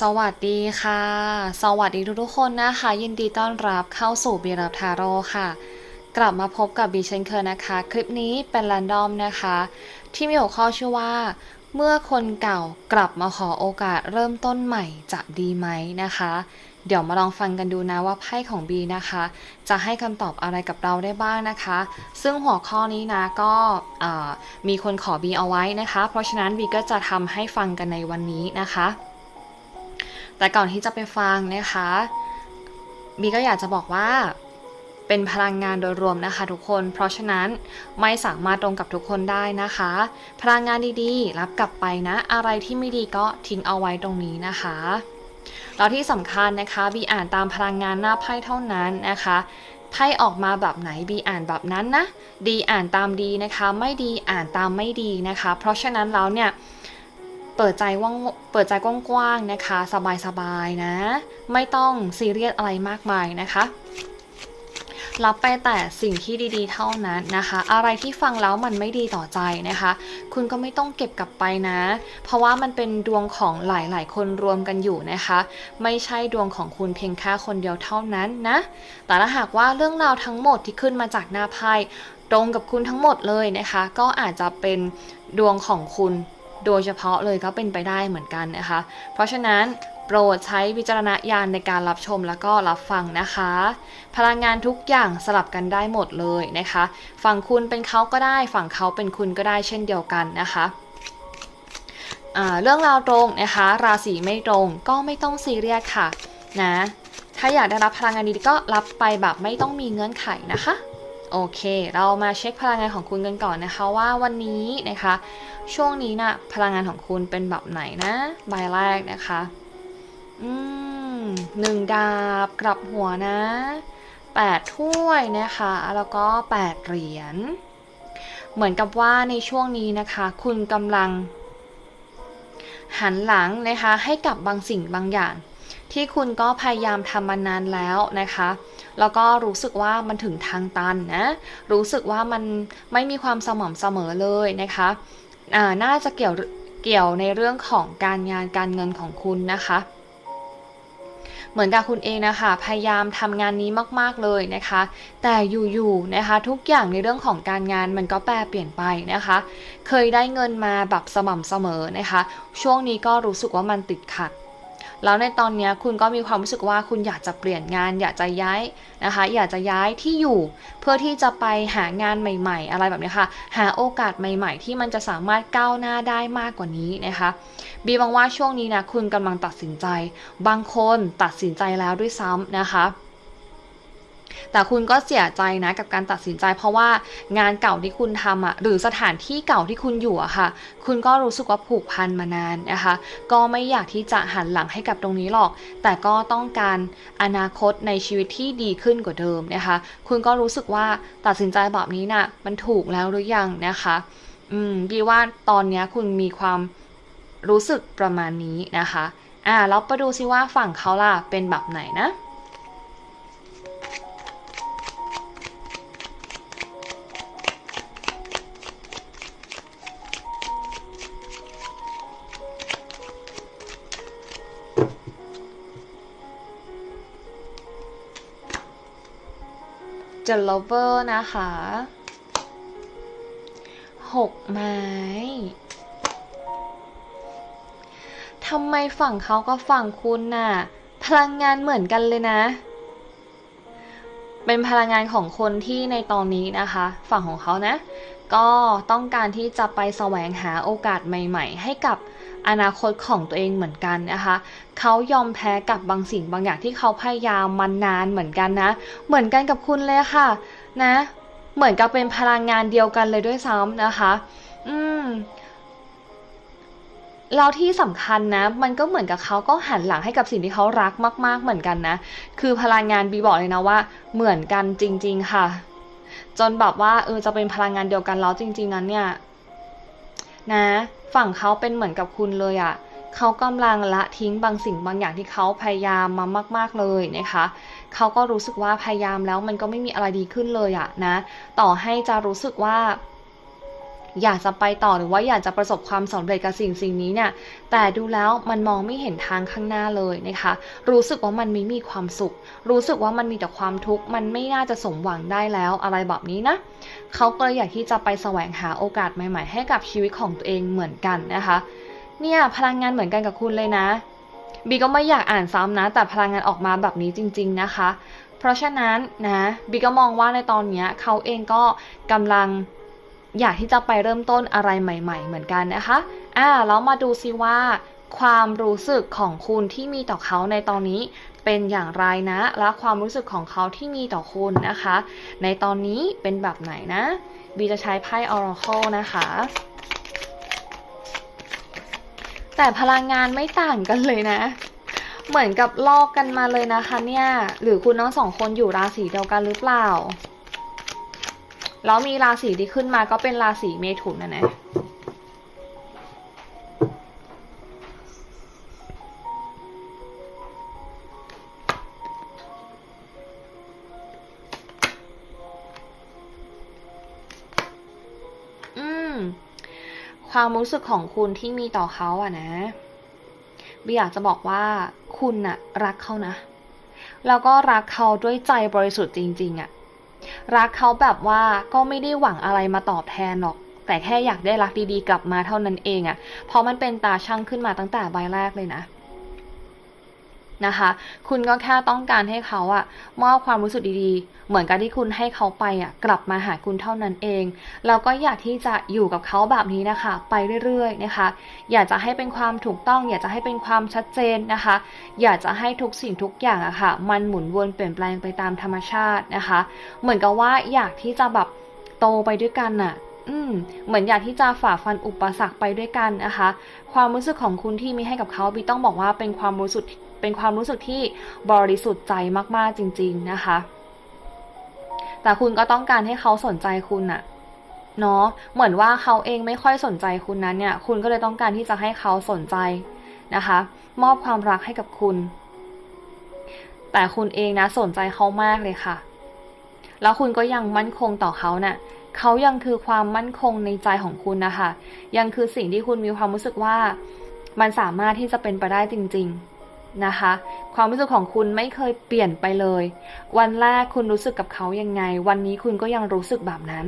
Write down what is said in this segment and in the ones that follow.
สวัสดีค่ะ สวัสดีทุกๆคนนะคะ ยินดีต้อนรับเข้าสู่บีรับทาโร่ค่ะ กลับมาพบกับบีเชนเคยนะคะ คลิปนี้เป็นแรนดอมนะคะ ที่มีหัวข้อชื่อว่า เมื่อคนเก่ากลับมาขอโอกาสเริ่มต้นใหม่จะดีไหมนะคะ เดี๋ยวมาลองฟังกันดูนะว่าไพ่ของบีนะคะ จะให้คำตอบอะไรกับเราได้บ้างนะคะ ซึ่งหัวข้อนี้นะก็มีคนขอบีเอาไว้นะคะ เพราะฉะนั้นบีก็จะทำให้ฟังกันในวันนี้นะคะ แต่ก่อนที่จะไปฟังนะคะบีก็อยากจะบอกว่าเป็นพลังงานโดยรวมนะคะทุกคน เพราะฉะนั้นไม่สามารถตรงกับทุกคนได้นะคะ พลังงานดีๆ รับกลับไปนะ อะไรที่ไม่ดีก็ทิ้งเอาไว้ตรงนี้นะคะแล้วที่สำคัญนะคะบีอ่านตามพลังงานหน้าไพ่เท่านั้นนะคะไพ่ออกมาแบบไหนบีอ่านแบบนั้นนะ ดีอ่านตามดีนะคะ ไม่ดีอ่านตามไม่ดีนะคะ เพราะฉะนั้นแล้วเนี่ย เปิดใจว่างเปิดใจกว้างๆนะคะ สบายๆนะ ไม่ต้องซีเรียสอะไรมากมายนะคะรับไปแต่สิ่งที่ดีๆ เท่านั้นนะคะ อะไรที่ฟังแล้วมันไม่ดีต่อใจนะคะ คุณก็ไม่ต้องเก็บกลับไปนะ เพราะว่ามันเป็นดวงของหลายๆ คนรวมกันอยู่นะคะ ไม่ใช่ดวงของคุณเพียงแค่คนเดียวเท่านั้นนะ แต่ถ้าหากว่าเรื่องราวทั้งหมดที่ขึ้นมาจากหน้าไพ่ตรงกับคุณทั้งหมดเลยนะคะ ก็อาจจะเป็นดวงของคุณ โดยเฉพาะเลยก็เป็นไปได้เหมือนกันนะคะ เพราะฉะนั้นโปรดใช้วิจารณญาณในการรับชมแล้วก็รับฟังนะคะ พลังงานทุกอย่างสลับกันได้หมดเลยนะคะ ฝั่งคุณเป็นเขาก็ได้ ฝั่งเขาเป็นคุณก็ได้เช่นเดียวกันนะคะเรื่องราวตรงนะคะ ราศีไม่ตรงก็ไม่ต้องซีเรียสค่ะนะถ้าอยากได้รับพลังงานดีก็รับไปแบบไม่ต้องมีเงื่อนไขนะคะ โอเค เรามาเช็คพลังงานของคุณกันก่อนนะคะว่าวันนี้นะคะ ช่วงนี้นะ่ะพลังงานของคุณเป็นแบบไหนนะใบแรกนะคะอืมหนึ่งดาบกลับหัวนะแปดถ้วยนะคะ แล้วก็แปดเหรียญเหมือนกับว่าในช่วงนี้นะคะ คุณกำลัง หันหลังนะคะให้กับบางสิ่งบางอย่าง ที่คุณก็พยายามทำมานานแล้วนะคะ แล้วก็รู้สึกว่ามันถึงทางตันนะ รู้สึกว่ามันไม่มีความสม่ำเสมอเลยนะคะอ่าน่าจะเกี่ยวเกี่ยวในเรื่องของการงานการเงินของคุณนะคะเหมือนกับคุณเองนะคะ พยายามทำงานนี้มากๆเลยนะคะ แต่อยู่ๆนะคะ ทุกอย่างในเรื่องของการงานมันก็แปรเปลี่ยนไปนะคะ เคยได้เงินมาแบบสม่ำเสมอนะคะ ช่วงนี้ก็รู้สึกว่ามันติดขัด แล้วในตอนนี้คุณก็มีความรู้สึกว่าคุณอยากจะเปลี่ยนงาน อยากจะย้ายนะคะ อยากจะย้ายที่อยู่ เพื่อที่จะไปหางานใหม่ ๆ อะไรแบบนี้ค่ะ หาโอกาสใหม่ ๆ ที่มันจะสามารถก้าวหน้าได้มากกว่านี้นะคะบีบังว่าช่วงนี้นะคุณกำลังตัดสินใจ บางคนตัดสินใจแล้วด้วยซ้ำนะคะ แต่คุณก็เสียใจนะกับการตัดสินใจ เพราะว่างานเก่าที่คุณทำอะหรือสถานที่เก่าที่คุณอยู่อะค่ะ คุณก็รู้สึกว่าผูกพันมานานนะคะ ก็ไม่อยากที่จะหันหลังให้กับตรงนี้หรอก แต่ก็ต้องการอนาคตในชีวิตที่ดีขึ้นกว่าเดิมนะคะ คุณก็รู้สึกว่าตัดสินใจแบบนี้น่ะมันถูกแล้วหรือยังนะคะ อืมบีว่าตอนนี้คุณมีความรู้สึกประมาณนี้นะคะ อ่าแล้วไปดูซิว่าฝั่งเขาล่ะเป็นแบบไหนนะ The Lover นะคะหกไม้ทำไมฝั่งเขาก็ฝั่งคุณน่ะ พลังงานเหมือนกันเลยนะ เป็นพลังงานของคนที่ในตอนนี้นะคะ ฝั่งของเขานะ ก็ต้องการที่จะไปแสวงหาโอกาสใหม่ ๆ ให้กับ อนาคตของตัวเองเหมือนกันนะคะ เขายอมแพ้กับบางสิ่งบางอย่างที่เขาพยายามมานานเหมือนกันนะ เหมือนกันกับคุณเลยค่ะ นะ เหมือนกับเป็นพลังงานเดียวกันเลยด้วยซ้ำนะคะ อืมแล้วที่สำคัญนะ มันก็เหมือนกับเขาก็หันหลังให้กับสิ่งที่เขารักมาก ๆ เหมือนกันนะ คือพลังงานบีบอกเลยนะว่า เหมือนกันจริง ๆ ค่ะ จนแบบว่าเออจะเป็นพลังงานเดียวกันแล้วจริง ๆ นั้นเนี่ย นะ ฝั่งเขาเป็นเหมือนกับคุณเลยอะ่ะเขากำลังละทิ้งบางสิ่งบางอย่างที่เขาพยายามมามาก ๆเลยนะคะ เขาก็รู้สึกว่าพยายามแล้วมันก็ไม่มีอะไรดีขึ้นเลยอะนะ ต่อให้จะรู้สึกว่า อยากจะไปต่อหรือว่าอยากจะประสบความสำเร็จกับสิ่งสิ่งนี้เนี่ยแต่ดูแล้วมันมองไม่เห็นทางข้างหน้าเลยนะคะ รู้สึกว่ามันไม่มีความสุข รู้สึกว่ามันมีแต่ความทุกข์มันไม่น่าจะสมหวังได้แล้วอะไรแบบนี้นะเขาก็เลยอยากที่จะไปแสวงหาโอกาสใหม่ ๆ ให้กับชีวิตของตัวเองเหมือนกันนะคะเนี่ยพลังงานเหมือนกันกับคุณเลยนะบีก็ไม่อยากอ่านซ้ำนะ แต่พลังงานออกมาแบบนี้จริง ๆนะคะ เพราะฉะนั้นนะบีก็มองว่าในตอนนี้เขาเองก็กำลัง อยากที่จะไปเริ่มต้นอะไรใหม่ ๆ เหมือนกันนะคะอ่าแล้วมาดูซิว่า ความรู้สึกของคุณที่มีต่อเขาในตอนนี้เป็นอย่างไรนะ และความรู้สึกของเขาที่มีต่อคุณนะคะ ในตอนนี้เป็นแบบไหนนะบีจะใช้ไพ่ Oracle นะคะ แต่พลังงานไม่ต่างกันเลยนะ เหมือนกับลอกกันมาเลยนะคะเนี่ย หรือคุณทั้งสองคนอยู่ราศีเดียวกันหรือเปล่า แล้วมีราศีที่ขึ้นมาก็เป็นราศีเมถุนนะนะอืมความรู้สึกของคุณที่มีต่อเขาอะนะบีอยากจะบอกว่าคุณน่ะ รักเขานะ แล้วก็รักเขาด้วยใจบริสุทธิ์จริง ๆอะ รักเขาแบบว่าก็ไม่ได้หวังอะไรมาตอบแทนหรอก แต่แค่อยากได้รักดีๆ กลับมาเท่านั้นเองอะเพราะมันเป็นตาช่างขึ้นมาตั้งแต่ใบแรกเลยนะ นะคะ คุณก็แค่ต้องการให้เขาอะมอบความรู้สึกดีๆ เหมือนกับที่คุณให้เขาไปอะกลับมาหาคุณเท่านั้นเองแล้วก็อยากที่จะอยู่กับเขาแบบนี้นะคะ ไปเรื่อยๆนะคะ อยากจะให้เป็นความถูกต้อง อยากจะให้เป็นความชัดเจนนะคะ อยากจะให้ทุกสิ่งทุกอย่างอะค่ะ มันหมุนวนเปลี่ยนแปลงไปตามธรรมชาตินะคะ เหมือนกับว่าอยากที่จะแบบโตไปด้วยกันน่ะอืมเหมือนอยากที่จะฝ่าฟันอุปสรรคไปด้วยกันนะคะ ความรู้สึกของคุณที่มีให้กับเขาบีต้องบอกว่าเป็นความรู้สึก เป็นความรู้สึกที่บริสุทธิ์ใจมากๆจริง ๆนะคะ แต่คุณก็ต้องการให้เขาสนใจคุณน่ะเนาะเหมือนว่าเขาเองไม่ค่อยสนใจคุณนั้นเนี่ย คุณก็เลยต้องการที่จะให้เขาสนใจนะคะ มอบความรักให้กับคุณ แต่คุณเองนะสนใจเขามากเลยค่ะ แล้วคุณก็ยังมั่นคงต่อเขาน่ะเขายังคือความมั่นคงในใจของคุณนะคะ ยังคือสิ่งที่คุณมีความรู้สึกว่า มันสามารถที่จะเป็นไปได้จริง ๆ นะคะ ความรู้สึกของคุณไม่เคยเปลี่ยนไปเลย วันแรกคุณรู้สึกกับเขายังไง วันนี้คุณก็ยังรู้สึกแบบนั้น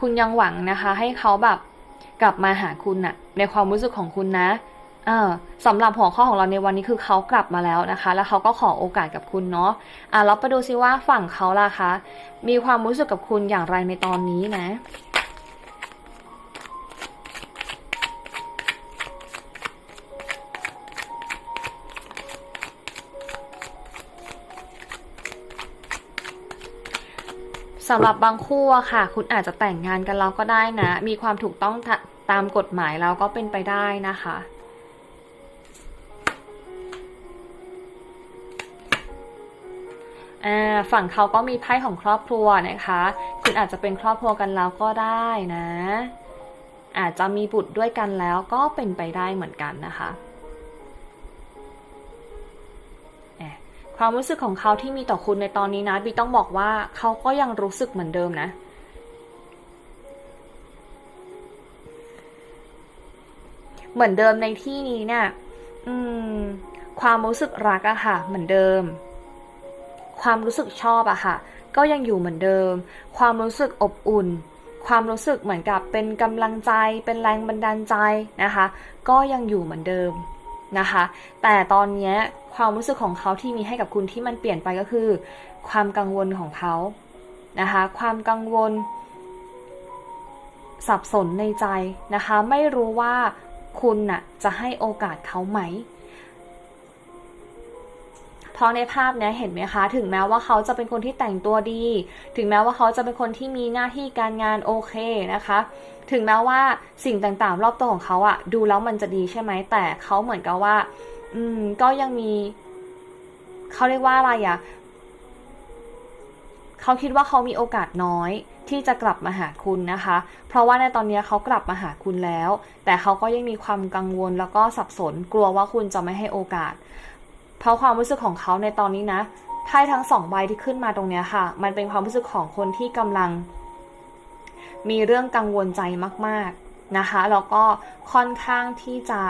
คุณยังหวังนะคะ ให้เขาแบบกลับมาหาคุณน่ะ ในความรู้สึกของคุณนะเออสำหรับหัวข้อของเราในวันนี้คือเขากลับมาแล้วนะคะ แล้วเขาก็ขอโอกาสกับคุณเนาะอะเราไปดูซิว่าฝั่งเขาล่ะคะ มีความรู้สึกกับคุณอย่างไรในตอนนี้นะ สำหรับบางคู่อะค่ะ คุณอาจจะแต่งงานกันแล้วก็ได้นะ มีความถูกต้องตตามกฎหมายแล้วก็เป็นไปได้นะคะ ฝั่งเขาก็มีไพ่ของครอบครัวนะคะ คุณอาจจะเป็นครอบครัวกันแล้วก็ได้นะ อาจจะมีบุตรด้วยกันแล้วก็เป็นไปได้เหมือนกันนะคะ ความรู้สึกของเขาที่มีต่อคุณในตอนนี้นะบีต้องบอกว่าเขาก็ยังรู้สึกเหมือนเดิมนะ เหมือนเดิมในที่นี้เนี่ย อืม ความรู้สึกรักอะค่ะ เหมือนเดิม ความรู้สึกชอบอะค่ะ ก็ยังอยู่เหมือนเดิม ความรู้สึกอบอุ่น ความรู้สึกเหมือนกับเป็นกำลังใจ เป็นแรงบันดาลใจนะคะ ก็ยังอยู่เหมือนเดิม นะคะ แต่ตอนนี้ความรู้สึกของเขาที่มีให้กับคุณที่มันเปลี่ยนไปก็คือ ความกังวลของเขานะคะ ความกังวล สับสนในใจนะคะ ไม่รู้ว่าคุณน่ะจะให้โอกาสเขาไหม ราะในภาพเนี้ยเห็นไหมคะ ถึงแม้ว่าเขาจะเป็นคนที่แต่งตัวดี ถึงแม้ว่าเขาจะเป็นคนที่มีหน้าที่การงานโอเคนะคะ ถึงแม้ว่าสิ่งต่างๆ รอบตัวของเขาอะดูแล้วมันจะดีใช่ไหมแต่เขาเหมือนกับว่า อืม ก็ยังมี เขาเรียกว่าอะไรอะเขาคิดว่าเขามีโอกาสน้อยที่จะกลับมาหาคุณนะคะ เพราะว่าในตอนนี้เขากลับมาหาคุณแล้ว แต่เขาก็ยังมีความกังวลแล้วก็สับสน กลัวว่าคุณจะไม่ให้โอกาส เพราะความรู้สึกของเขาในตอนนี้นะไพ่ทั้งสองใบที่ขึ้นมาตรงเนี้ยค่ะ มันเป็นความรู้สึกของคนที่กำลัง มีเรื่องกังวลใจมากๆนะคะแล้วก็ค่อนข้างที่จะ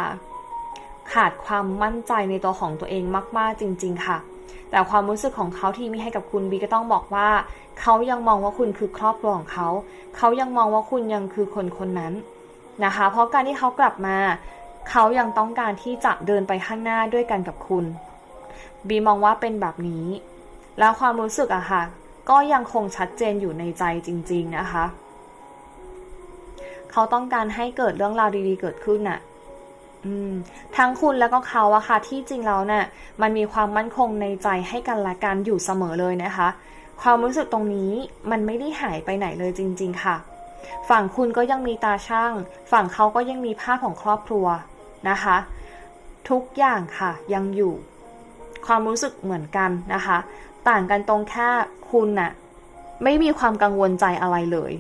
ขาดความมั่นใจในตัวของตัวเองมาก ๆ จริง ๆ ค่ะ แต่ความรู้สึกของเขาที่มีให้กับคุณบีก็ต้องบอกว่า เขายังมองว่าคุณคือครอบครัวของเขา เขายังมองว่าคุณยังคือคนคนนั้นนะคะ เพราะการที่เขากลับมา เขายังต้องการที่จะเดินไปข้างหน้าด้วยกันกับคุณ บีมองว่าเป็นแบบนี้ แล้วความรู้สึกอะค่ะ ก็ยังคงชัดเจนอยู่ในใจจริง ๆนะคะ เขาต้องการให้เกิดเรื่องราวดีๆ เกิดขึ้นน่ะทั้งคุณแล้วก็เขาอะค่ะที่จริงแล้วน่ะมันมีความมั่นคงในใจให้กันและกันอยู่เสมอเลยนะคะ ความรู้สึกตรงนี้มันไม่ได้หายไปไหนเลยจริง ๆ ค่ะ ฝั่งคุณก็ยังมีตาช่าง ฝั่งเขาก็ยังมีภาพของครอบครัวนะคะ ทุกอย่างค่ะยังอยู่ ความรู้สึกเหมือนกันนะคะ ต่างกันตรงแค่คุณน่ะไม่มีความกังวลใจอะไรเลย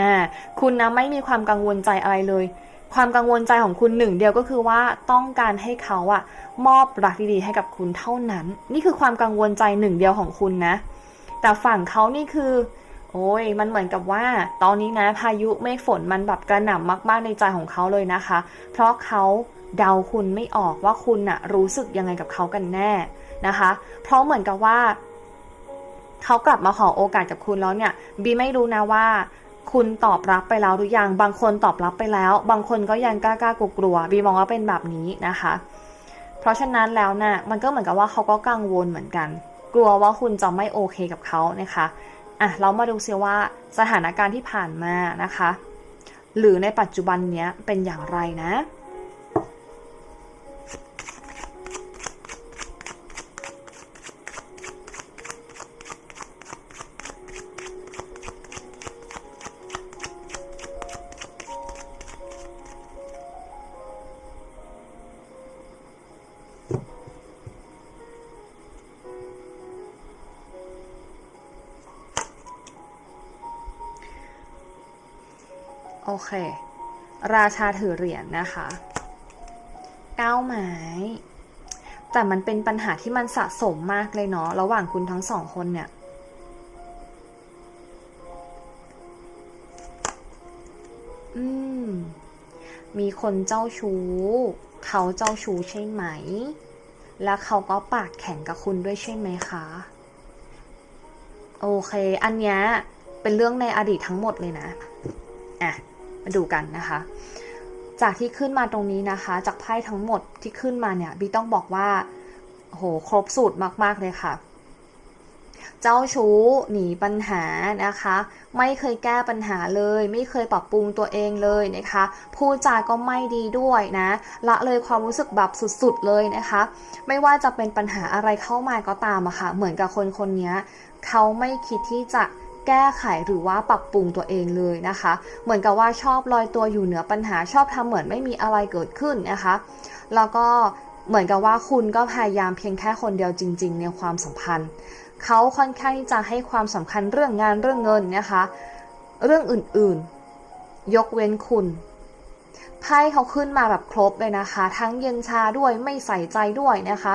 อ่าคุณนะไม่มีความกังวลใจอะไรเลย ความกังวลใจของคุณหนึ่งเดียวก็คือว่าต้องการให้เขาอะมอบรักดีๆให้กับคุณเท่านั้น นี่คือความกังวลใจหนึ่งเดียวของคุณนะ แต่ฝั่งเขานี่คือ โอ้ยมันเหมือนกับว่า ตอนนี้นะพายุเมฆฝนมันแบบกระหน่ำมากๆในใจของเขาเลยนะคะ เพราะเขา เดาคุณไม่ออกว่าคุณน่ะรู้สึกยังไงกับเขากันแน่นะคะ เพราะเหมือนกับว่าเขากลับมาขอโอกาสกับคุณแล้วเนี่ยบีไม่รู้นะว่าคุณตอบรับไปแล้วหรือยัง บางคนตอบรับไปแล้ว บางคนก็ยังกล้ากล้ากลัวบีมองว่าเป็นแบบนี้นะคะ เพราะฉะนั้นแล้วนะ่ะมันก็เหมือนกับว่าเขาก็กังวลเหมือนกัน กลัวว่าคุณจะไม่โอเคกับเขานะคะอะเรามาดูซิว่าสถานการณ์ที่ผ่านมานะคะ หรือในปัจจุบันเนี้ยเป็นอย่างไรนะ เค ราชาถือเหรียญนะคะเก้าไม้แต่มันเป็นปัญหาที่มันสะสมมากเลยเนาะระหว่างคุณทั้งสองคนเนี่ยอืม มีคนเจ้าชู้ เขาเจ้าชู้ใช่ไหม แล้วเขาก็ปากแข็งกับคุณด้วยใช่ไหมคะ โอเค อันเนี้ยเป็นเรื่องในอดีตทั้งหมดเลยนะอะ มาดูกันนะคะ จากที่ขึ้นมาตรงนี้นะคะ จากไพ่ทั้งหมดที่ขึ้นมาเนี่ยบีต้องบอกว่าโหครบสูตรมาก ๆ เลยค่ะ เจ้าชู้หนีปัญหานะคะ ไม่เคยแก้ปัญหาเลย ไม่เคยปรับปรุงตัวเองเลยนะคะพูดจาก็ไม่ดีด้วยนะละเลยความรู้สึกแบบสุดๆเลยนะคะ ไม่ว่าจะเป็นปัญหาอะไรเข้ามาก็ตามอะค่ะ เหมือนกับคนคนนี้เขาไม่คิดที่จะ แก้ไขหรือว่าปรับปรุงตัวเองเลยนะคะ เหมือนกับว่าชอบลอยตัวอยู่เหนือปัญหาชอบทำเหมือนไม่มีอะไรเกิดขึ้นนะคะ แล้วก็เหมือนกับว่าคุณก็พยายามเพียงแค่คนเดียวจริง ๆ ในความสัมพันธ์ เขาค่อนข้างที่จะให้ความสำคัญเรื่องงานเรื่องเงินนะคะ เรื่องอื่นๆ ยกเว้นคุณไพ่เขาขึ้นมาแบบครบเลยนะคะ ทั้งเย็นชาด้วยไม่ใส่ใจด้วยนะคะ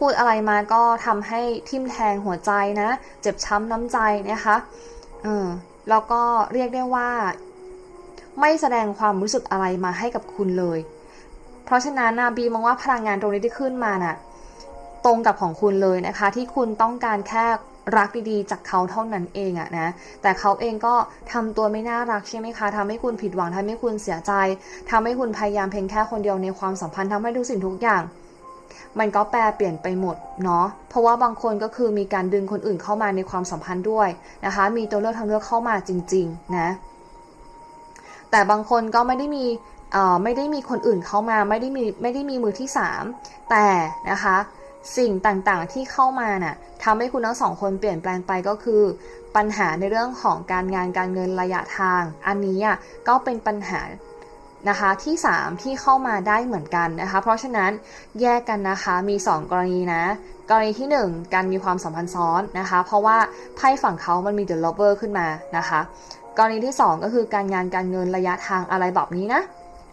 พูดอะไรมาก็ทำให้ทิ่มแทงหัวใจนะ เจ็บช้ำน้ำใจนะคะเออแล้วก็เรียกได้ว่า ไม่แสดงความรู้สึกอะไรมาให้กับคุณเลย เพราะฉะนั้นนะบีมองว่าพลังงานตรงนี้ที่ขึ้นมาน่ะตรงกับของคุณเลยนะคะ ที่คุณต้องการแค่รักดีๆ จากเขาเท่านั้นเองอะนะ แต่เขาเองก็ทำตัวไม่น่ารักใช่ไหมคะทำให้คุณผิดหวังทำให้คุณเสียใจทำให้คุณพยายามเพียงแค่คนเดียวในความสัมพันธ์ทำให้ทุกสิ่งทุกอย่าง มันก็แปลเปลี่ยนไปหมดเนาะ เพราะว่าบางคนก็คือมีการดึงคนอื่นเข้ามาในความสัมพันธ์ด้วยนะคะ มีตัวเลือกทางเลือกเข้ามาจริง ๆ นะ แต่บางคนก็ไม่ได้มีไม่ได้มีคนอื่นเข้ามาไม่ได้มีไม่ได้มีมือที่ 3 แต่นะคะสิ่งต่างๆที่เข้ามาน่ะทำให้คุณทั้งสองคนเปลี่ยนแปลงไปก็คือ ปัญหาในเรื่องของการงานการเงินระยะทาง อันนี้อะก็เป็นปัญหา นะคะที่ 3 ที่เข้ามาได้เหมือนกันนะคะ เพราะฉะนั้นแยกกันนะคะมี 2 กรณีนะ กรณีที่ 1 การมีความสัมพันธ์ซ้อนนะคะ เพราะว่าไพ่ฝั่งเขามันมี The Lover ขึ้นมานะคะ กรณีที่ 2 ก็คือการงานการเงินระยะทางอะไรแบบนี้นะ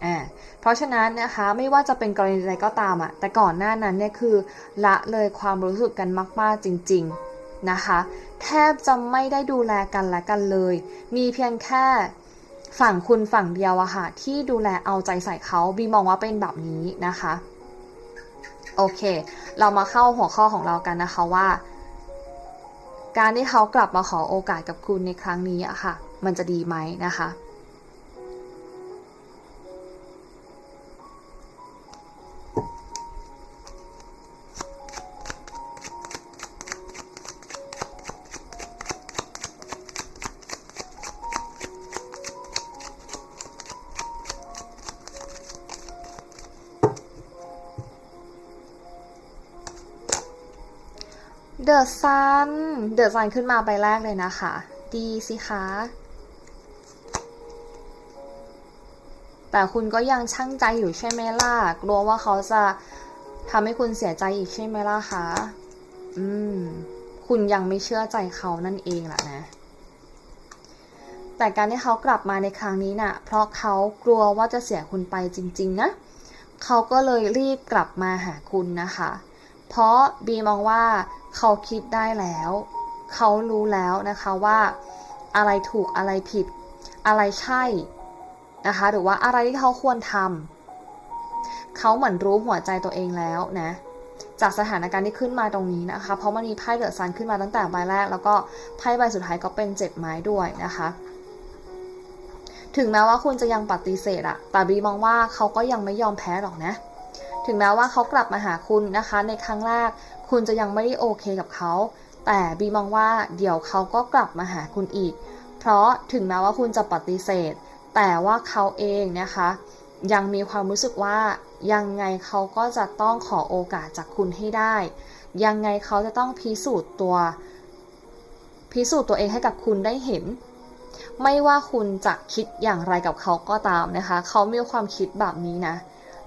อ่าเพราะฉะนั้นนะคะไม่ว่าจะเป็นกรณีใดก็ตามอะแต่ก่อนหน้านั้นเนี่ยคือละเลยความรู้สึกกันมาก ๆ จริง ๆนะคะ แทบจะไม่ได้ดูแลกันและกันเลย มีเพียงแค่ ฝั่งคุณฝั่งเดียวอะค่ะ ที่ดูแลเอาใจใส่เขาบีมองว่าเป็นแบบนี้นะคะ โอเค เรามาเข้าหัวข้อของเรากันนะคะว่า การที่เขากลับมาขอโอกาสกับคุณในครั้งนี้อะค่ะ มันจะดีไหมนะคะ เดอะซันเดอะซันขึ้นมาใบแรกเลยนะคะ ดีสิคะ แต่คุณก็ยังช่างใจอยู่ใช่ไหมล่ะ กลัวว่าเขาจะทำให้คุณเสียใจอีกใช่ไหมล่ะคะ อืม คุณยังไม่เชื่อใจเขานั่นเองแหละนะ แต่การที่เขากลับมาในครั้งนี้น่ะ เพราะเขากลัวว่าจะเสียคุณไปจริง ๆ นะ เขาก็เลยรีบกลับมาหาคุณนะคะ เพราะบีมองว่า เขาคิดได้แล้ว เขารู้แล้วนะคะว่าอะไรถูกอะไรผิด อะไรใช่นะคะ หรือว่าอะไรที่เขาควรทำเขาเหมือนรู้หัวใจตัวเองแล้วนะจากสถานการณ์ที่ขึ้นมาตรงนี้นะคะ เพราะมันมีไพ่เดือะซันขึ้นมาตั้งแต่ใบแรก แล้วก็ไพ่ใบสุดท้ายก็เป็นเจ็ดไม้ด้วยนะคะ ถึงแม้ว่าคุณจะยังปฏิเสธอะแต่บีมองว่าเขาก็ยังไม่ยอมแพ้หรอกนะ ถึงแม้ว่าเขากลับมาหาคุณนะคะ ในครั้งแรกคุณจะยังไม่ได้โอเคกับเขา แต่บีมองว่าเดี๋ยวเขาก็กลับมาหาคุณอีก เพราะถึงแม้ว่าคุณจะปฏิเสธ แต่ว่าเขาเองนะคะ ยังมีความรู้สึกว่ายังไงเขาก็จะต้องขอโอกาสจากคุณให้ได้ ยังไงเขาจะต้องพิสูจน์ตัว พิสูจน์ตัวเองให้กับคุณได้เห็น ไม่ว่าคุณจะคิดอย่างไรกับเขาก็ตามนะคะ เขามีความคิดแบบนี้นะ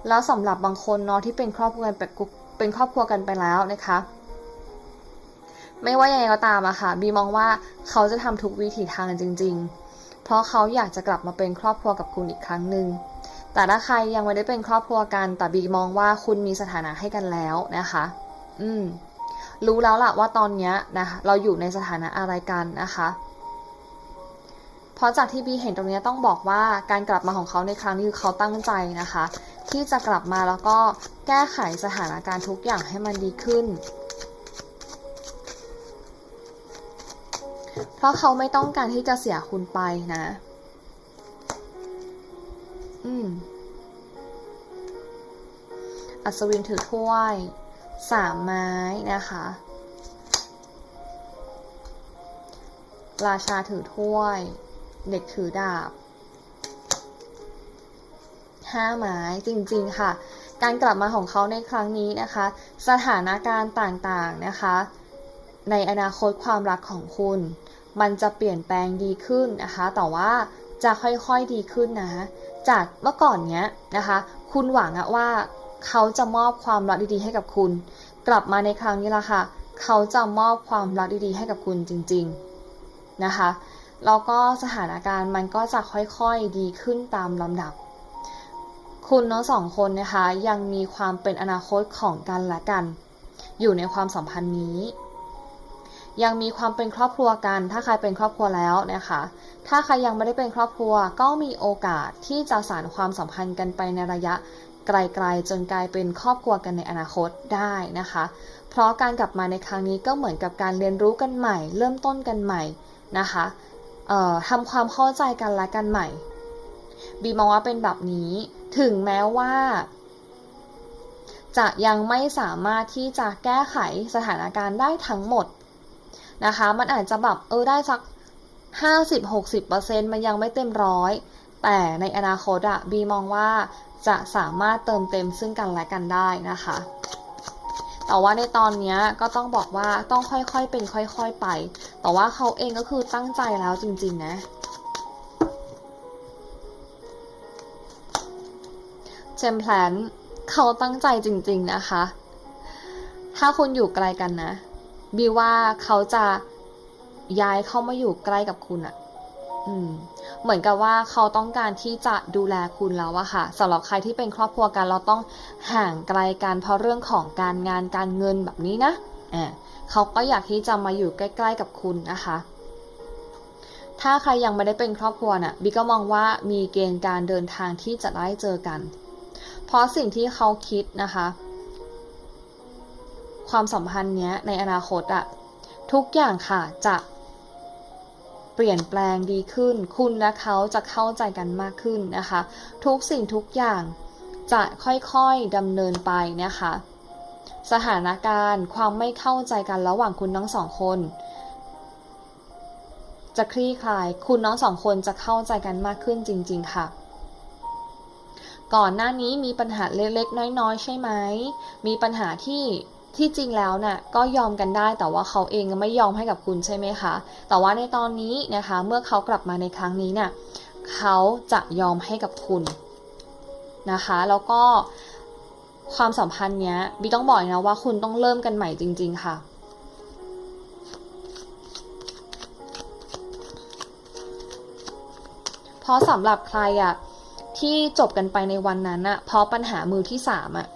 แล้วสำหรับบางคนเนาะที่เป็นครอบครัวกันไปเป็นครอบครัวกันไปแล้วนะคะ ไม่ว่ายังไงก็ตามอะค่ะบีมองว่าเขาจะทำทุกวิถีทางจริง ๆ เพราะเขาอยากจะกลับมาเป็นครอบครัวกับคุณอีกครั้งหนึ่งแต่ถ้าใครยังไม่ได้เป็นครอบครัวกัน แต่บีมองว่าคุณมีสถานะให้กันแล้วนะคะ อืม รู้แล้วล่ะว่าตอนเนี้ยนะคะเราอยู่ในสถานะอะไรกันนะคะ ราะจากที่บีเห็นตรงนี้ต้องบอกว่าการกลับมาของเขาในครั้งนี้คือเขาตั้งใจนะคะ ที่จะกลับมาแล้วก็แก้ไขสถานการณ์ทุกอย่างให้มันดีขึ้น เพราะเขาไม่ต้องการที่จะเสียคุณไปนะ อืมอัศวินถือถ้วยสามไม้นะคะ ราชาถือถ้วย เด็กถือดาบห้าไม้จริงๆค่ะ การกลับมาของเขาในครั้งนี้นะคะ สถานการณ์ต่างๆนะคะ ในอนาคตความรักของคุณ มันจะเปลี่ยนแปลงดีขึ้นนะคะ แต่ว่าจะค่อยๆดีขึ้นนะ จากเมื่อก่อนเนี้ยนะคะ คุณหวังว่าเขาจะมอบความรักดีๆให้กับคุณ กลับมาในครั้งนี้ละค่ะ เขาจะมอบความรักดีๆให้กับคุณจริง ๆนะคะ แล้วก็สถานการณ์มันก็จะค่อยๆดีขึ้นตามลำดับ คุณทั้งสองคนนะคะยังมีความเป็นอนาคตของกันและกัน อยู่ในความสัมพันธ์นี้ ยังมีความเป็นครอบครัวกัน ถ้าใครเป็นครอบครัวแล้วนะคะ ถ้าใครยังไม่ได้เป็นครอบครัวก็มีโอกาสที่จะสานความสัมพันธ์กันไปในระยะไกลๆ จนกลายเป็นครอบครัวกันในอนาคตได้นะคะ เพราะการกลับมาในครั้งนี้ก็เหมือนกับการเรียนรู้กันใหม่ เริ่มต้นกันใหม่นะคะ ทำความเข้าใจกันและกันใหม่บีมองว่าเป็นแบบนี้ ถึงแม้ว่า จะยังไม่สามารถที่จะแก้ไขสถานการณ์ได้ทั้งหมดนะคะ มันอาจจะแบบเออได้สัก 50-60%มันยังไม่เต็มร้อย แต่ในอนาคตอะบีมองว่าจะสามารถเติมเต็มซึ่งกันและกันได้นะคะ แต่ว่าในตอนนี้ก็ต้องบอกว่าต้องค่อยๆเป็นค่อย ๆไป แต่ว่าเขาเองก็คือตั้งใจแล้วจริง ๆ นะ เจมแพลนเขาตั้งใจจริง ๆ นะคะ ถ้าคุณอยู่ไกลกันนะ บีว่าเขาจะย้ายเข้ามาอยู่ใกล้กับคุณอะอืม เหมือนกับว่าเขาต้องการที่จะดูแลคุณแล้วอะค่ะสำหรับใครที่เป็นครอบครัวกันเราต้องห่างไกลกันเพราะเรื่องของการงานการเงินแบบนี้นะอ่าเขาก็อยากที่จะมาอยู่ใกล้ ๆกับคุณนะคะ ถ้าใครยังไม่ได้เป็นครอบครัวน่ะบีก็มองว่ามีเกณฑ์การเดินทางที่จะได้เจอกัน เพราะสิ่งที่เขาคิดนะคะ ความสัมพันธ์เนี้ยในอนาคตอะทุกอย่างค่ะจะ เปลี่ยนแปลงดีขึ้น คุณและเขาจะเข้าใจกันมากขึ้นนะคะ ทุกสิ่งทุกอย่างจะค่อยๆดำเนินไปนะคะ สถานการณ์ความไม่เข้าใจกันระหว่างคุณทั้งสองคน จะคลี่คลาย คุณน้องสองคนจะเข้าใจกันมากขึ้นจริง ๆ ค่ะก่อนหน้านี้มีปัญหาเล็กๆ น้อยๆ ใช่ไหม มีปัญหาที่ ที่จริงแล้วน่ะก็ยอมกันได้แต่ว่าเขาเองไม่ยอมให้กับคุณใช่ไหมคะ แต่ว่าในตอนนี้นะคะเมื่อเขากลับมาในครั้งนี้เนี่ยเขาจะยอมให้กับคุณนะคะ แล้วก็ความสัมพันธ์เนี้ยบีต้องบอกนะว่าคุณต้องเริ่มกันใหม่จริง ๆ ค่ะเพราะสำหรับใครอะที่จบกันไปในวันนั้นอะเพราะปัญหามือที่สามอะ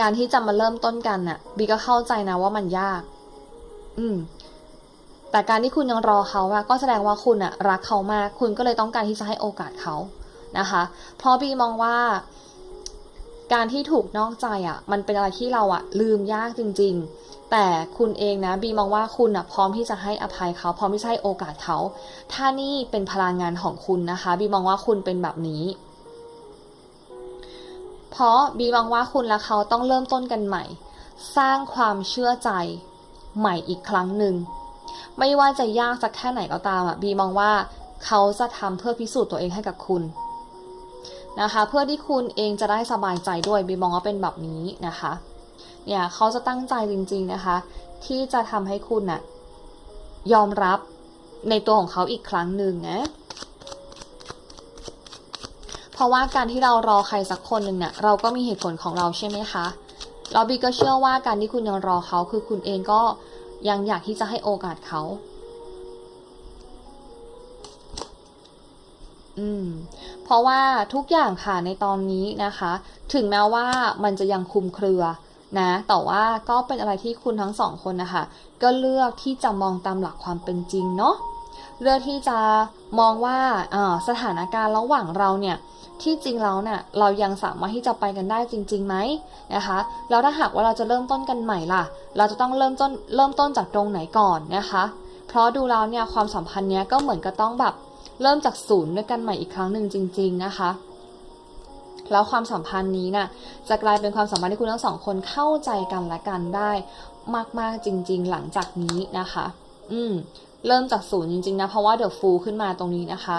การที่จะมาเริ่มต้นกันน่ะบีก็เข้าใจนะว่ามันยาก อืม แต่การที่คุณยังรอเขาอะก็แสดงว่าคุณอะรักเขามาก คุณก็เลยต้องการที่จะให้โอกาสเขานะคะ เพราะบีมองว่า การที่ถูกนอกใจอะมันเป็นอะไรที่เราอะลืมยากจริง ๆ แต่คุณเองนะบีมองว่าคุณอะพร้อมที่จะให้อภัยเขา พร้อมที่จะให้โอกาสเขา ถ้านี่เป็นพลังงานของคุณนะคะ บีมองว่าคุณเป็นแบบนี้ เพราะบีมองว่าคุณและเขาต้องเริ่มต้นกันใหม่ สร้างความเชื่อใจใหม่อีกครั้งหนึ่ง ไม่ว่าจะยากสักแค่ไหนก็ตามอะบีมองว่าเขาจะทำเพื่อพิสูจน์ตัวเองให้กับคุณนะคะ เพื่อที่คุณเองจะได้สบายใจด้วยบีมองว่าเป็นแบบนี้นะคะเนี่ยเขาจะตั้งใจจริง ๆนะคะ ที่จะทำให้คุณน่ะยอมรับในตัวของเขาอีกครั้งหนึ่งนะ ราะว่าการที่เรารอใครสักคนหนึ่งเนี่ยเราก็มีเหตุผลของเราใช่ไหมคะเราบีก็เชื่อว่าการที่คุณยังรอเขาคือคุณเองก็ยังอยากที่จะให้โอกาสเขาอืมเพราะว่าทุกอย่างค่ะในตอนนี้นะคะ ถึงแม้ว่ามันจะยังคลุมเครือนะ แต่ว่าก็เป็นอะไรที่คุณทั้งสองคนนะคะก็เลือกที่จะมองตามหลักความเป็นจริงเนาะเลือกที่จะมองว่าสถานการณ์ระหว่างเราเนี่ย ที่จริงแล้วเนี่ยเรายังสามารถที่จะไปกันได้จริงๆไหมนะคะแล้วถ้าหากว่าเราจะเริ่มต้นกันใหม่ล่ะ เราจะต้องเริ่มต้นเริ่มต้นจากตรงไหนก่อนนะคะ เพราะดูแล้วเนี่ยความสัมพันธ์เนี้ยก็เหมือนกับต้องแบบเริ่มจากศูนย์ด้วยกันใหม่อีกครั้งหนึ่งจริง ๆนะคะแล้วความสัมพันธ์นี้น่ะจะกลายเป็นความสัมพันธ์ที่คุณทั้งสองคนเข้าใจกันและกันได้มากๆจริง ๆ หลังจากนี้นะคะ อืม เริ่มจากศูนย์จริงๆนะ เพราะว่าเดี๋ยวฟูขึ้นมาตรงนี้นะคะ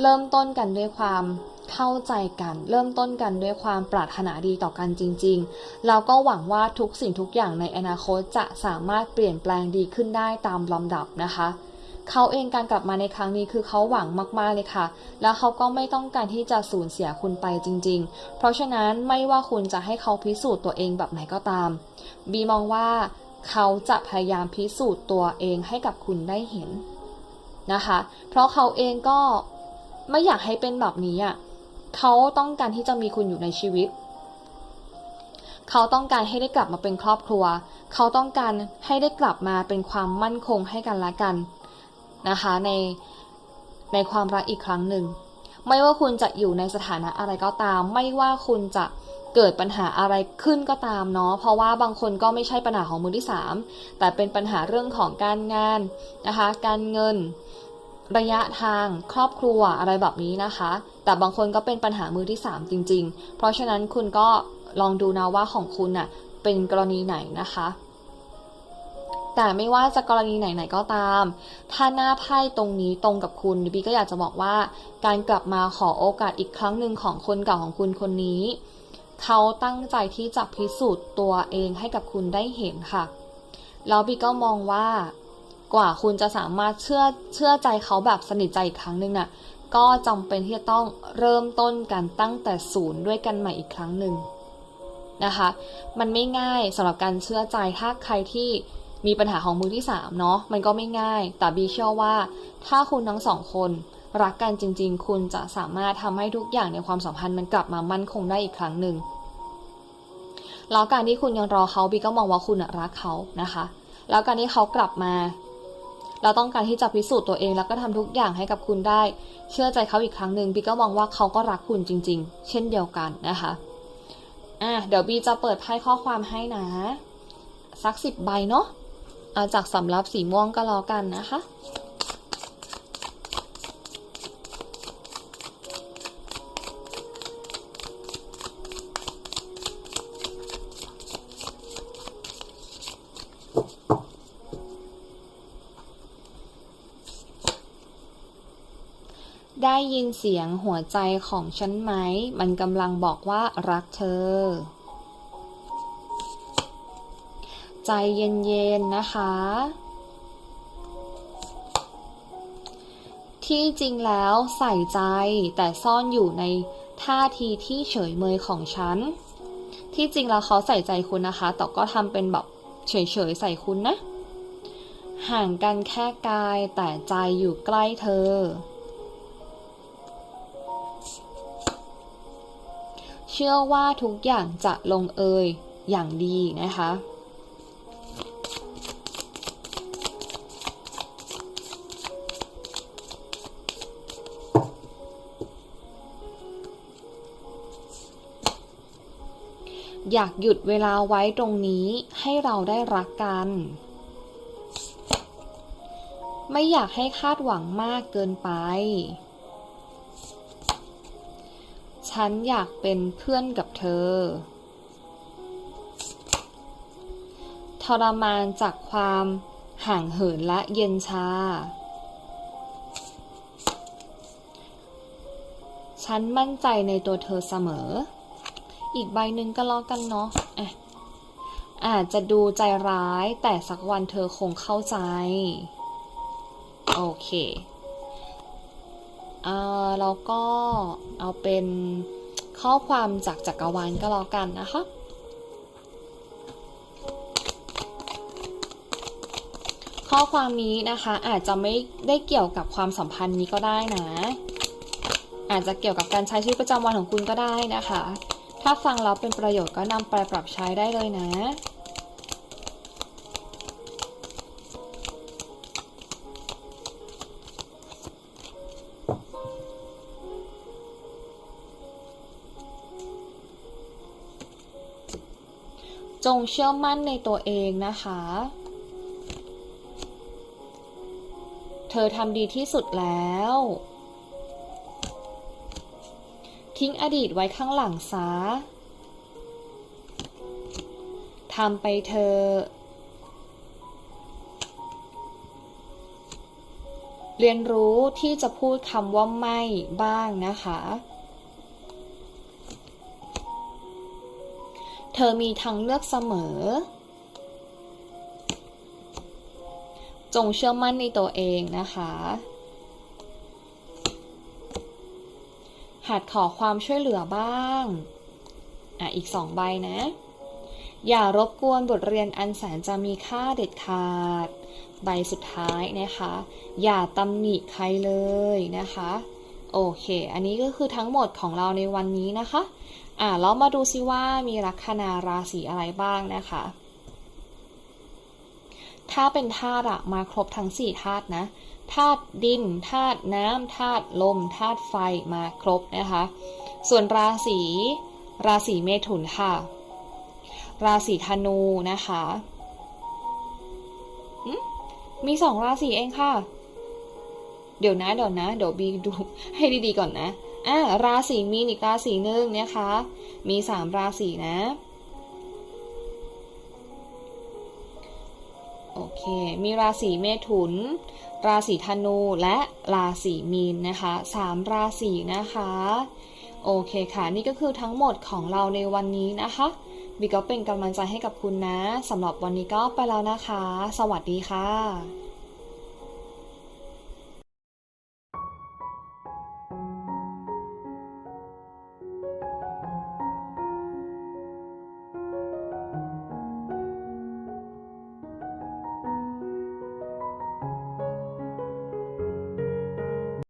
เริ่มต้นกันด้วยความ เข้าใจกัน เริ่มต้นกันด้วยความปรารถนาดีต่อกันจริงๆแล้วก็หวังว่าทุกสิ่งทุกอย่างในอนาคตจะสามารถเปลี่ยนแปลงดีขึ้นได้ตามลำดับนะคะเขาเองการกลับมาในครั้งนี้คือเขาหวังมากๆเลยค่ะ แล้วเขาก็ไม่ต้องการที่จะสูญเสียคุณไปจริง ๆ เพราะฉะนั้นไม่ว่าคุณจะให้เขาพิสูจน์ตัวเองแบบไหนก็ตาม บีมองว่าเขาจะพยายามพิสูจน์ตัวเองให้กับคุณได้เห็นนะคะ เพราะเขาเองก็ไม่อยากให้เป็นแบบนี้อะ เขาต้องการที่จะมีคุณอยู่ในชีวิต เขาต้องการให้ได้กลับมาเป็นครอบครัว เขาต้องการให้ได้กลับมาเป็นความมั่นคงให้กันและกันนะคะในในความรักอีกครั้งหนึ่ง ไม่ว่าคุณจะอยู่ในสถานะอะไรก็ตาม ไม่ว่าคุณจะเกิดปัญหาอะไรขึ้นก็ตามเนาะ เพราะว่าบางคนก็ไม่ใช่ปัญหาของมือที่ 3 แต่เป็นปัญหาเรื่องของการงานนะคะ การเงิน ระยะทาง ครอบครัวอะไรแบบนี้นะคะ แต่บางคนก็เป็นปัญหามือที่ 3 จริง ๆ เพราะฉะนั้นคุณก็ลองดูนะว่าของคุณน่ะเป็นกรณีไหนนะคะ แต่ไม่ว่าจะกรณีไหนๆก็ตาม ถ้าหน้าไพ่ตรงนี้ตรงกับคุณบีก็อยากจะบอกว่า การกลับมาขอโอกาสอีกครั้งหนึ่งของคนเก่าของคุณคนนี้ เขาตั้งใจที่จะพิสูจน์ตัวเองให้กับคุณได้เห็นค่ะแล้วบีก็มองว่ากว่าคุณจะสามารถเชื่อเชื่อใจเขาแบบสนิทใจอีกครั้งหนึ่งน่ะ ก็จำเป็นที่จะต้องเริ่มต้นกันตั้งแต่ศูนย์ด้วยกันใหม่อีกครั้งหนึ่งนะคะ มันไม่ง่ายสำหรับการเชื่อใจถ้าใครที่มีปัญหาของมือที่3เนาะมันก็ไม่ง่าย แต่บีเชื่อว่าถ้าคุณทั้งสองคนรักกันจริง ๆ คุณจะสามารถทำให้ทุกอย่างในความสัมพันธ์มันกลับมามั่นคงได้อีกครั้งหนึ่งแล้วการที่คุณยังรอเขาบีก็มองว่าคุณรักเขานะคะ แล้วการที่เขากลับมา เราต้องการที่จะพิสูจน์ตัวเองแล้วก็ทำทุกอย่างให้กับคุณได้ เชื่อใจเขาอีกครั้งหนึ่งบีก็มองว่าเขาก็รักคุณจริง ๆ เช่นเดียวกันนะคะอะเดี๋ยวบีจะเปิดไพ่ข้อความให้นะ สักสิบใบเนาะเอาจากสำรับสีม่วงก็แล้วกันนะคะ ได้ ยินเสียงหัวใจของฉันไหม มันกำลังบอกว่ารักเธอ ใจเย็นๆนะคะ ที่จริงแล้วใส่ใจแต่ซ่อนอยู่ในท่าทีที่เฉยเมยของฉัน ที่จริงแล้วเขาใส่ใจคุณนะคะ แต่ก็ทำเป็นแบบเฉยๆใส่คุณนะ ห่างกันแค่กายแต่ใจอยู่ใกล้เธอ เชื่อว่าทุกอย่างจะลงเอยอย่างดีนะคะ อยากหยุดเวลาไว้ตรงนี้ให้เราได้รักกัน ไม่อยากให้คาดหวังมากเกินไป ฉันอยากเป็นเพื่อนกับเธอ ทรมานจากความห่างเหินและเย็นชา ฉันมั่นใจในตัวเธอเสมอ อีกใบหนึ่งก็ล้อกันเนาะอะอาจจะดูใจร้ายแต่สักวันเธอคงเข้าใจ โอเค อ่าแล้วก็เอาเป็นข้อความจากจักรวาลก็แล้วกันนะคะข้อความนี้นะคะอาจจะไม่ได้เกี่ยวกับความสัมพันธ์นี้ก็ได้นะ อาจจะเกี่ยวกับการใช้ชีวิตประจำวันของคุณก็ได้นะคะ ถ้าฟังแล้วเป็นประโยชน์ก็นำไปปรับใช้ได้เลยนะ จงเชื่อมั่นในตัวเองนะคะ เธอทำดีที่สุดแล้ว ทิ้งอดีตไว้ข้างหลังซะทำไปเธอ เรียนรู้ที่จะพูดคำว่าไม่บ้างนะคะ เธอมีทางเลือกเสมอ จงเชื่อมั่นในตัวเองนะคะ หัดขอความช่วยเหลือบ้างอะอีกสองใบนะ อย่ารบกวนบทเรียนอันแสนจะมีค่าเด็ดขาด ใบสุดท้ายนะคะ อย่าตำหนิใครเลยนะคะ โอเค อันนี้ก็คือทั้งหมดของเราในวันนี้นะคะ อ่าเรามาดูซิว่ามีลัคนาราศีอะไรบ้างนะคะ ถ้าเป็นธาตุอะมาครบทั้ง4ธาตุนะธาตุดินธาตุน้ำธาตุลมธาตุไฟมาครบนะคะ ส่วนราศีราศีเมถุนค่ะ ราศีธนูนะคะมีสองราศีเองค่ะ เดี๋ยวนะเดี๋ยวนะ เดี๋ยวบีดูให้ดีๆก่อนนะ อ่าราศีมีนอีกราศีหนึ่งนะคะ มีสามราศีนะ โอเค มีราศีเมถุน ราศีธนูและราศีมีนนะคะสามราศีนะคะ โอเคค่ะนี่ก็คือทั้งหมดของเราในวันนี้นะคะบีก็เป็นกำลังใจให้กับคุณนะสำหรับวันนี้ก็ไปแล้วนะคะ สวัสดีค่ะ